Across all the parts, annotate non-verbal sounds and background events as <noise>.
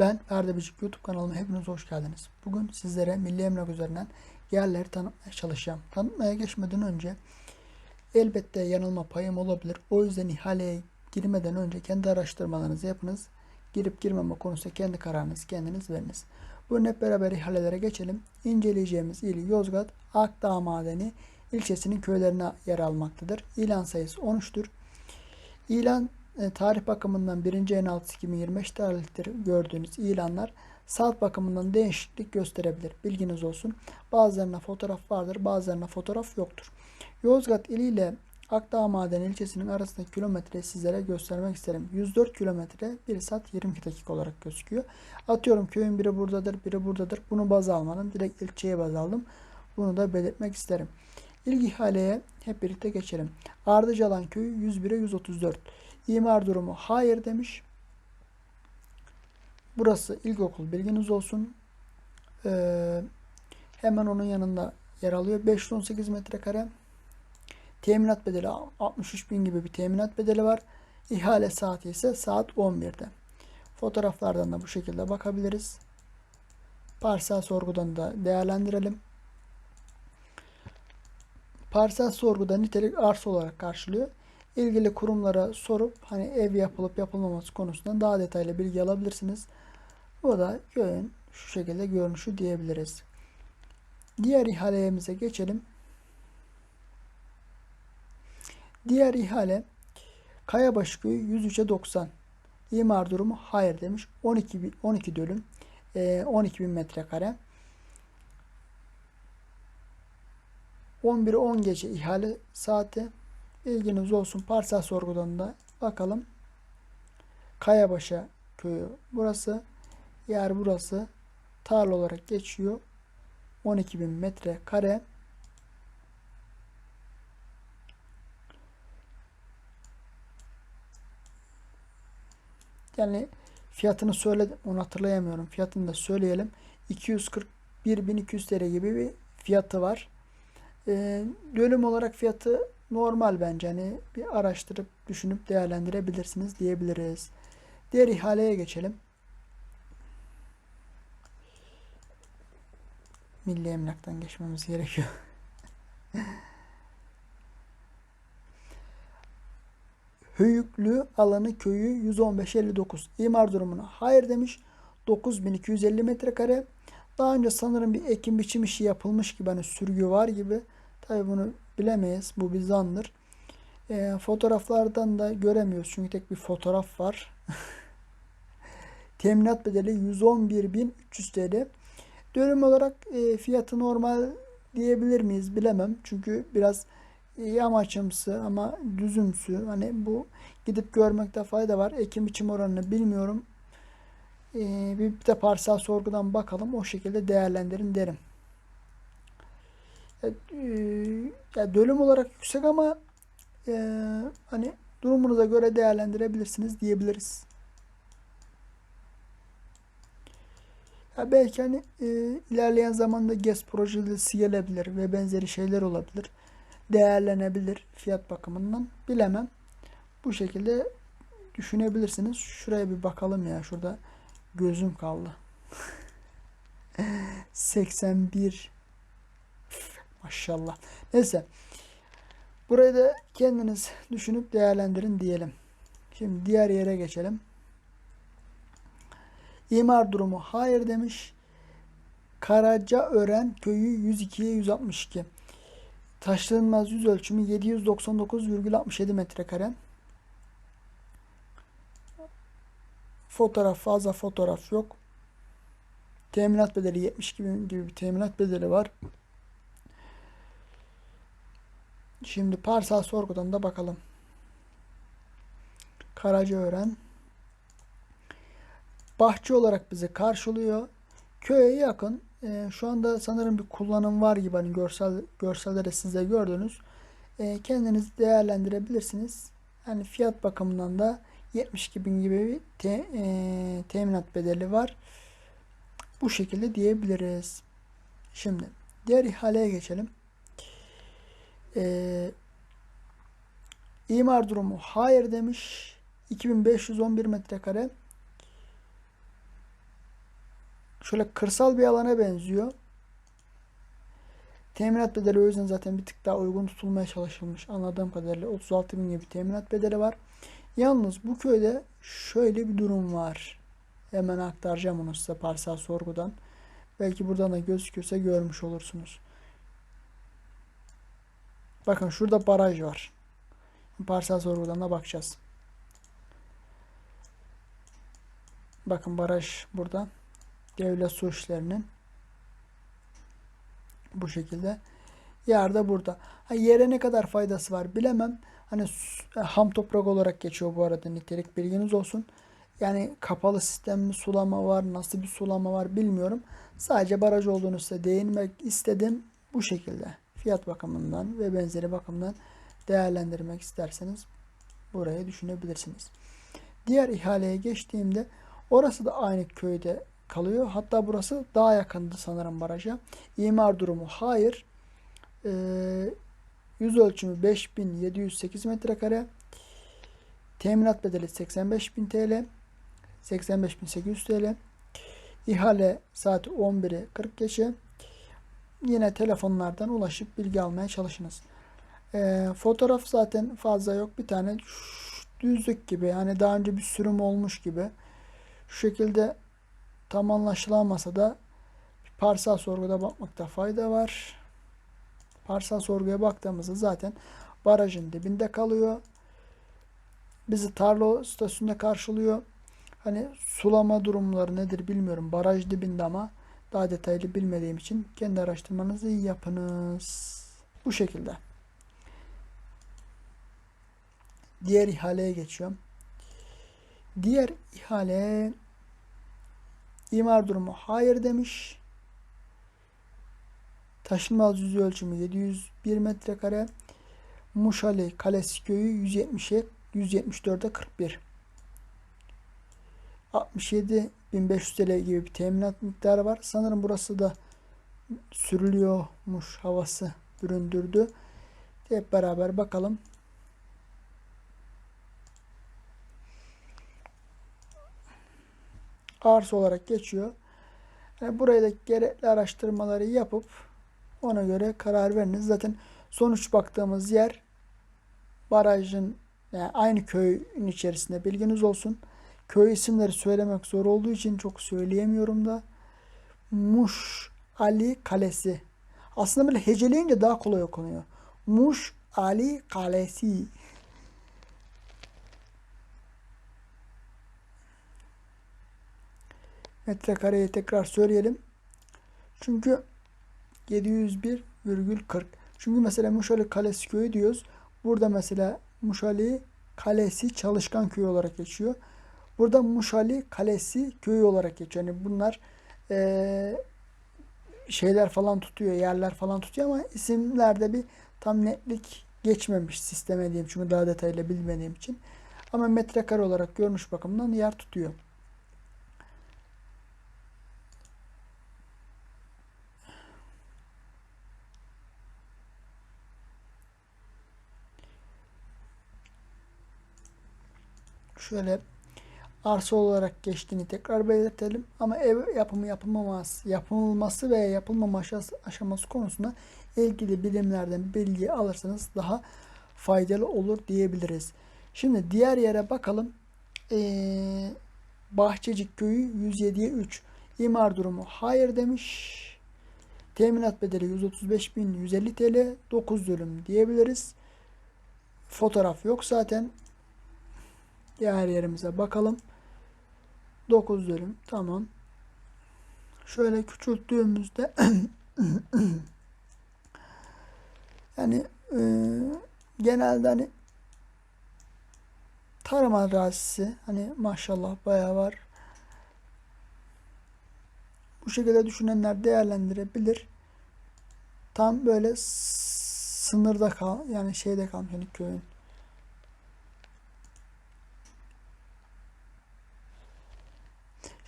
Ben Ferdi YouTube kanalıma hepiniz hoş geldiniz. Bugün sizlere milli emlak üzerinden yerleri tanıtmaya çalışacağım. Tanıtmaya geçmeden önce elbette yanılma payım olabilir. O yüzden ihaleye girmeden önce kendi araştırmalarınızı yapınız. Girip girmeme konusunda kendi kararınızı kendiniz veriniz. Bugün hep beraber ihalelere geçelim. İnceleyeceğimiz il Yozgat Akdağ Madeni ilçesinin köylerine yer almaktadır. İlan sayısı 13'tür. İlan tarih bakımından 1. ayın 6 2025 tarihtir gördüğünüz ilanlar saat bakımından değişiklik gösterebilir. Bilginiz olsun. Bazılarına fotoğraf vardır, bazılarına fotoğraf yoktur. Yozgat ili ile Akdağ Maden ilçesinin arasındaki kilometreyi sizlere göstermek isterim. 104 kilometre 1 saat 22 dakika olarak gözüküyor. Atıyorum köyün biri buradadır, biri buradadır. Bunu baz almadım. Direkt ilçeye baz aldım. Bunu da belirtmek isterim. İlk ihaleye hep birlikte geçelim. Ardıcalan köyü 101'e 134. İmar durumu hayır demiş. Burası ilkokul bilginiz olsun. Ee, hemen onun yanında yer alıyor. 518 metrekare. Teminat bedeli 63 bin gibi bir teminat bedeli var. İhale saati ise saat 11'de. Fotoğraflardan da bu şekilde bakabiliriz. Parsel sorgudan da değerlendirelim. Parsel sorguda nitelik arsa olarak karşılıyor. İlgili kurumlara sorup hani ev yapılıp yapılmaması konusunda daha detaylı bilgi alabilirsiniz. Bu da köyün şu şekilde görünüşü diyebiliriz. Diğer ihalemize geçelim. Diğer ihale Kayabaşı Köyü 103'e 90. İmar durumu hayır demiş. 12 bi- 12 dönüm. E, 12 bin metrekare. 11'e 10 gece ihale saati. Bilginiz olsun. Parsel sorgudan da bakalım. Kayabaşı köyü burası. Yer burası. Tarla olarak geçiyor. 12 bin metrekare. Yani fiyatını söyledim. Onu hatırlayamıyorum. Fiyatını da söyleyelim. 241.200 TL gibi bir fiyatı var. Ee, bölüm olarak fiyatı normal bence. Hani bir araştırıp düşünüp değerlendirebilirsiniz diyebiliriz. Diğer ihaleye geçelim. Milli emlaktan geçmemiz gerekiyor. <laughs> Höyüklü alanı köyü 115-59. İmar durumuna hayır demiş. 9250 metrekare. Daha önce sanırım bir ekim biçim işi yapılmış gibi hani sürgü var gibi. Tabi bunu bilemeyiz. Bu bir zandır. E, fotoğraflardan da göremiyoruz. Çünkü tek bir fotoğraf var. <laughs> Teminat bedeli 111.300 TL. Dönüm olarak e, fiyatı normal diyebilir miyiz bilemem. Çünkü biraz yamaçımsı ama düzümsü. Hani bu gidip görmekte fayda var. Ekim biçim oranını bilmiyorum. Ee, bir de parsel sorgudan bakalım. O şekilde değerlendirin derim. Ya, e, ya dönüm olarak yüksek ama e, hani durumunuza göre değerlendirebilirsiniz diyebiliriz. Ya belki hani e, ilerleyen zamanda GES projesi gelebilir ve benzeri şeyler olabilir değerlenebilir fiyat bakımından bilemem. Bu şekilde düşünebilirsiniz. Şuraya bir bakalım ya. Şurada gözüm kaldı. <laughs> 81 Maşallah. Neyse. Burayı da kendiniz düşünüp değerlendirin diyelim. Şimdi diğer yere geçelim. İmar durumu hayır demiş. Karacaören köyü 102'ye 162. Taşınmaz yüz ölçümü 799,67 metrekare. Fotoğraf fazla fotoğraf yok. Teminat bedeli 72 bin gibi bir teminat bedeli var. Şimdi parsel sorgudan da bakalım. Karacaören. Bahçe olarak bizi karşılıyor. Köye yakın e, şu anda sanırım bir kullanım var gibi hani görsel görselde size gördünüz. E, kendiniz değerlendirebilirsiniz. Yani fiyat bakımından da 72 bin gibi bir te, e, teminat bedeli var. Bu şekilde diyebiliriz. Şimdi diğer ihaleye geçelim. E, imar durumu hayır demiş. 2511 metrekare. Şöyle kırsal bir alana benziyor. Teminat bedeli o yüzden zaten bir tık daha uygun tutulmaya çalışılmış. Anladığım kadarıyla 36 bin gibi teminat bedeli var. Yalnız bu köyde şöyle bir durum var. Hemen aktaracağım onu size parsel sorgudan. Belki buradan da gözüküyorsa görmüş olursunuz. Bakın şurada baraj var. Parsel sorgudan da bakacağız. Bakın baraj burada. Devlet su işlerinin bu şekilde. Yer de burada. Ha, yere ne kadar faydası var bilemem. Hani e, ham toprak olarak geçiyor bu arada nitelik bilginiz olsun. Yani kapalı sistem mi sulama var, nasıl bir sulama var bilmiyorum. Sadece baraj olduğunu size değinmek istedim bu şekilde. Fiyat bakımından ve benzeri bakımdan değerlendirmek isterseniz burayı düşünebilirsiniz. Diğer ihaleye geçtiğimde orası da aynı köyde kalıyor. Hatta burası daha yakındı sanırım baraja. İmar durumu hayır. Ee, yüz ölçümü 5708 metrekare. Teminat bedeli 85.000 TL. 85.800 TL. İhale saati 11'e 40 geçe. Yine telefonlardan ulaşıp bilgi almaya çalışınız. Ee, fotoğraf zaten fazla yok. Bir tane düzlük gibi yani daha önce bir sürüm olmuş gibi. Şu şekilde tam anlaşılamasa da parsel sorguda bakmakta fayda var. Parsel sorguya baktığımızda zaten barajın dibinde kalıyor. Bizi tarla statüsünde karşılıyor. Hani sulama durumları nedir bilmiyorum. Baraj dibinde ama daha detaylı bilmediğim için kendi araştırmanızı yapınız. Bu şekilde. Diğer ihaleye geçiyorum. Diğer ihale imar durumu hayır demiş. Taşınmaz yüz ölçümü 701 metrekare. Muşali Kalesi köyü 170'e 174'e 41. 67.500 TL gibi bir teminat miktarı var. Sanırım burası da sürülüyormuş havası büründürdü. Hep beraber bakalım. Arsa olarak geçiyor. Yani buraya da gerekli araştırmaları yapıp ona göre karar veriniz. Zaten sonuç baktığımız yer barajın yani aynı köyün içerisinde bilginiz olsun. Köy isimleri söylemek zor olduğu için çok söyleyemiyorum da. Muş Ali Kalesi. Aslında böyle heceleyince daha kolay okunuyor. Muş Ali Kalesi. Metrekareyi tekrar söyleyelim. Çünkü 701,40. Çünkü mesela Muşali Kalesi köyü diyoruz. Burada mesela Muşali Kalesi Çalışkan Köyü olarak geçiyor. Burada Muşali Kalesi köyü olarak geçiyor. Yani bunlar eee, şeyler falan tutuyor, yerler falan tutuyor ama isimlerde bir tam netlik geçmemiş sisteme diyeyim. Çünkü daha detaylı bilmediğim için. Ama metrekare olarak görünüş bakımından yer tutuyor. Şöyle arsa olarak geçtiğini tekrar belirtelim. Ama ev yapımı yapılmaması, yapılması veya yapılmama aşaması konusunda ilgili bilimlerden bilgi alırsanız daha faydalı olur diyebiliriz. Şimdi diğer yere bakalım. Ee, Bahçecik köyü 107'ye 3. İmar durumu hayır demiş. Teminat bedeli 135.150 TL. 9 dönüm diyebiliriz. Fotoğraf yok zaten. Diğer yerimize bakalım. 9 dönüm. Tamam. Şöyle küçülttüğümüzde <clears throat> yani e, genelde hani tarım arazisi hani maşallah bayağı var. Bu şekilde düşünenler değerlendirebilir. Tam böyle sınırda kal yani şeyde kalmış yani köyün.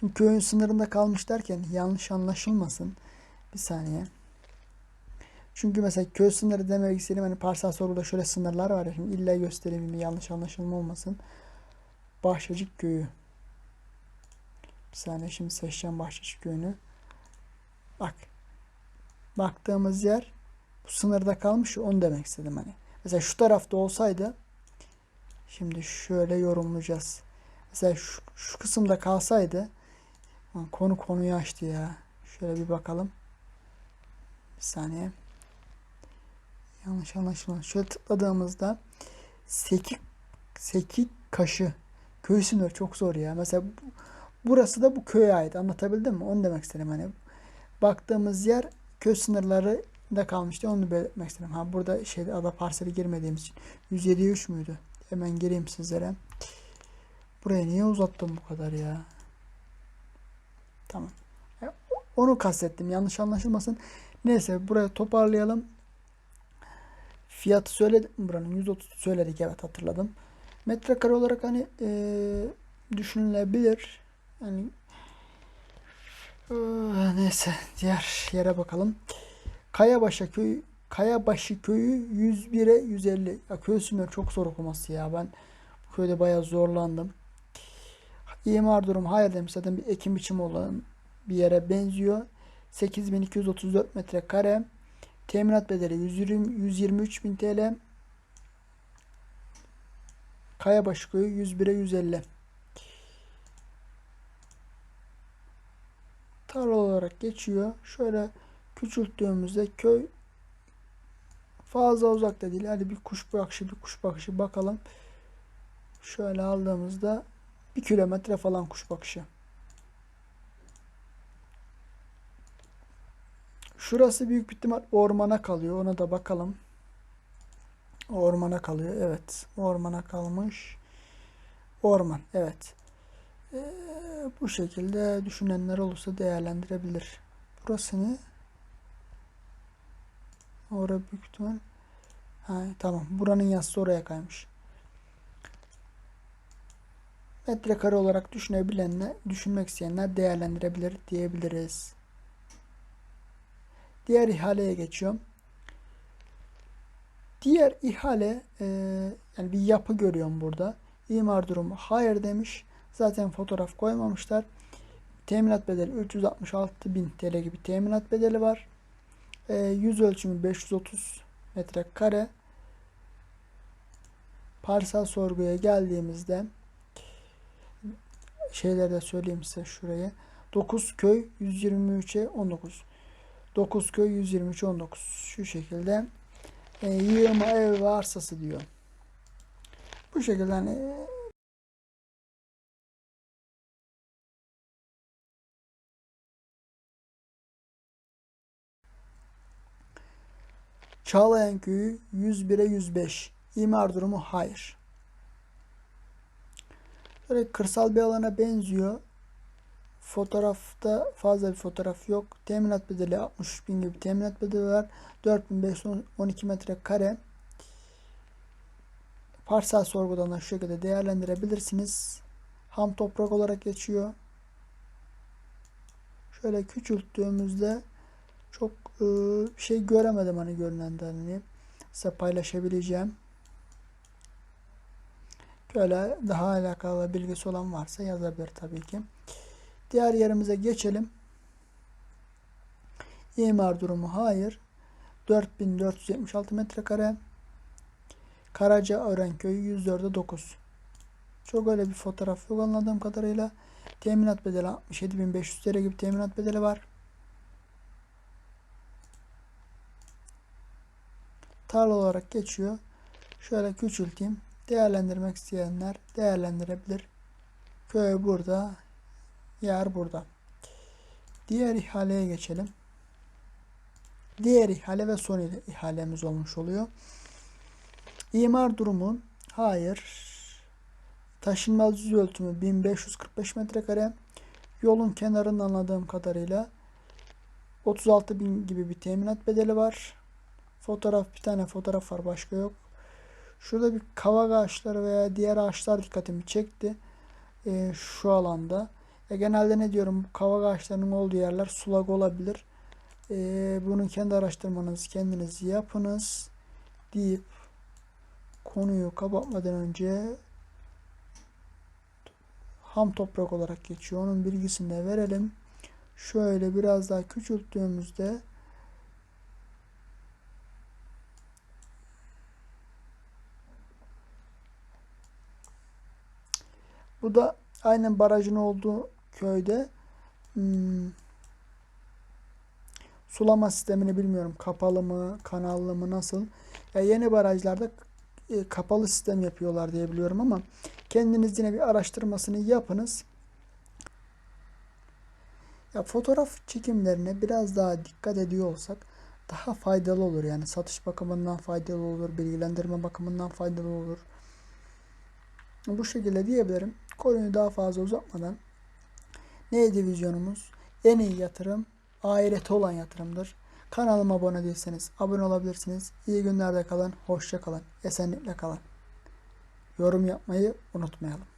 Şimdi köyün sınırında kalmış derken yanlış anlaşılmasın. Bir saniye. Çünkü mesela köy sınırı demek istediğim hani parsel sorguda şöyle sınırlar var ya şimdi illa göstereyim yanlış anlaşılma olmasın. Bahçecik köyü. Bir saniye şimdi seçeceğim Bahçeşi köyünü. Bak. Baktığımız yer bu sınırda kalmış onu demek istedim hani. Mesela şu tarafta olsaydı şimdi şöyle yorumlayacağız. Mesela şu, şu kısımda kalsaydı konu konuyu açtı ya. Şöyle bir bakalım. Bir saniye. Yanlış anlaşılma. Şöyle tıkladığımızda Sekik Sekik Kaşı köy sınırı çok zor ya. Mesela bu- burası da bu köye ait. Anlatabildim mi? Onu demek istedim hani. Baktığımız yer köy sınırları da kalmıştı. Onu belirtmek istedim. Ha burada şeyde ada parseli girmediğimiz için 107'ye 3 müydü? Hemen gireyim sizlere. Buraya niye uzattım bu kadar ya? Tamam. E, Onu kastettim. Yanlış anlaşılmasın. Neyse buraya toparlayalım. Fiyatı söyledim buranın? 130 söyledik evet hatırladım. Metrekare olarak hani e, düşünülebilir. Yani e, neyse diğer yere bakalım. Kayabaşı köyü Kayabaşı köyü 101'e 150. Ya köy isimleri çok zor okuması ya. Ben bu köyde bayağı zorlandım. İmar durum hayır demiş. Zaten bir ekim biçimi olan bir yere benziyor. 8234 metrekare. Teminat bedeli 120, 123 bin TL. Kayabaşı köyü 101'e 150. Tarla olarak geçiyor. Şöyle küçülttüğümüzde köy fazla uzakta değil. Hadi bir kuş bakışı bir kuş bakışı bakalım. Şöyle aldığımızda bir kilometre falan kuş bakışı. Şurası büyük bir ihtimal ormana kalıyor. Ona da bakalım. Ormana kalıyor. Evet. Ormana kalmış. Orman. Evet. Ee, bu şekilde düşünenler olursa değerlendirebilir. Burası ne? Orada büyük ihtimal. Ha, tamam. Buranın yazısı oraya kaymış. Metrekare olarak düşünebilenler, düşünmek isteyenler değerlendirebilir diyebiliriz. Diğer ihaleye geçiyorum. Diğer ihale e, yani bir yapı görüyorum burada. İmar durumu hayır demiş. Zaten fotoğraf koymamışlar. Teminat bedeli 366 bin TL gibi teminat bedeli var. E, yüz ölçümü 530 metrekare. Parsel sorguya geldiğimizde şeylerde söyleyeyim size şuraya. 9 köy 123'e 19. 9 köy 123 19. Şu şekilde e, yığma ev ve diyor. Bu şekilde hani Çağlayan köyü 101'e 105. İmar durumu hayır. Böyle kırsal bir alana benziyor. Fotoğrafta fazla bir fotoğraf yok. Teminat bedeli 63 bin gibi teminat bedeli var. 4512 metrekare. Parsel sorgudan da şu şekilde değerlendirebilirsiniz. Ham toprak olarak geçiyor. Şöyle küçülttüğümüzde çok e, şey göremedim hani görünenden hani size paylaşabileceğim. Böyle daha alakalı bilgisi olan varsa yazabilir tabii ki. Diğer yerimize geçelim. İmar durumu hayır. 4476 metrekare. Karacaören köyü 104'e 9. Çok öyle bir fotoğraf yok anladığım kadarıyla. Teminat bedeli 67.500 TL gibi teminat bedeli var. Tarla olarak geçiyor. Şöyle küçülteyim. Değerlendirmek isteyenler değerlendirebilir. Köy burada. Yer burada. Diğer ihaleye geçelim. Diğer ihale ve son ihalemiz olmuş oluyor. İmar durumu hayır. Taşınmaz yüz ölçümü 1545 metrekare. Yolun kenarında anladığım kadarıyla 36 bin gibi bir teminat bedeli var. Fotoğraf bir tane fotoğraf var başka yok. Şurada bir kavak ağaçları veya diğer ağaçlar dikkatimi çekti. Ee, şu alanda. E, genelde ne diyorum bu kavak ağaçlarının olduğu yerler sulak olabilir. E, bunu kendi araştırmanızı kendiniz yapınız deyip konuyu kapatmadan önce ham toprak olarak geçiyor. Onun bilgisini de verelim. Şöyle biraz daha küçülttüğümüzde bu da aynen barajın olduğu köyde hmm, sulama sistemini bilmiyorum. Kapalı mı, kanallı mı, nasıl? Ya yeni barajlarda e, kapalı sistem yapıyorlar diye biliyorum ama kendiniz yine bir araştırmasını yapınız. Ya fotoğraf çekimlerine biraz daha dikkat ediyor olsak daha faydalı olur. Yani satış bakımından faydalı olur, bilgilendirme bakımından faydalı olur. Bu şekilde diyebilirim. Konuyu daha fazla uzatmadan neydi vizyonumuz? En iyi yatırım ahirete olan yatırımdır. Kanalıma abone değilseniz abone olabilirsiniz. İyi günlerde kalın, hoşça kalın, esenlikle kalın. Yorum yapmayı unutmayalım.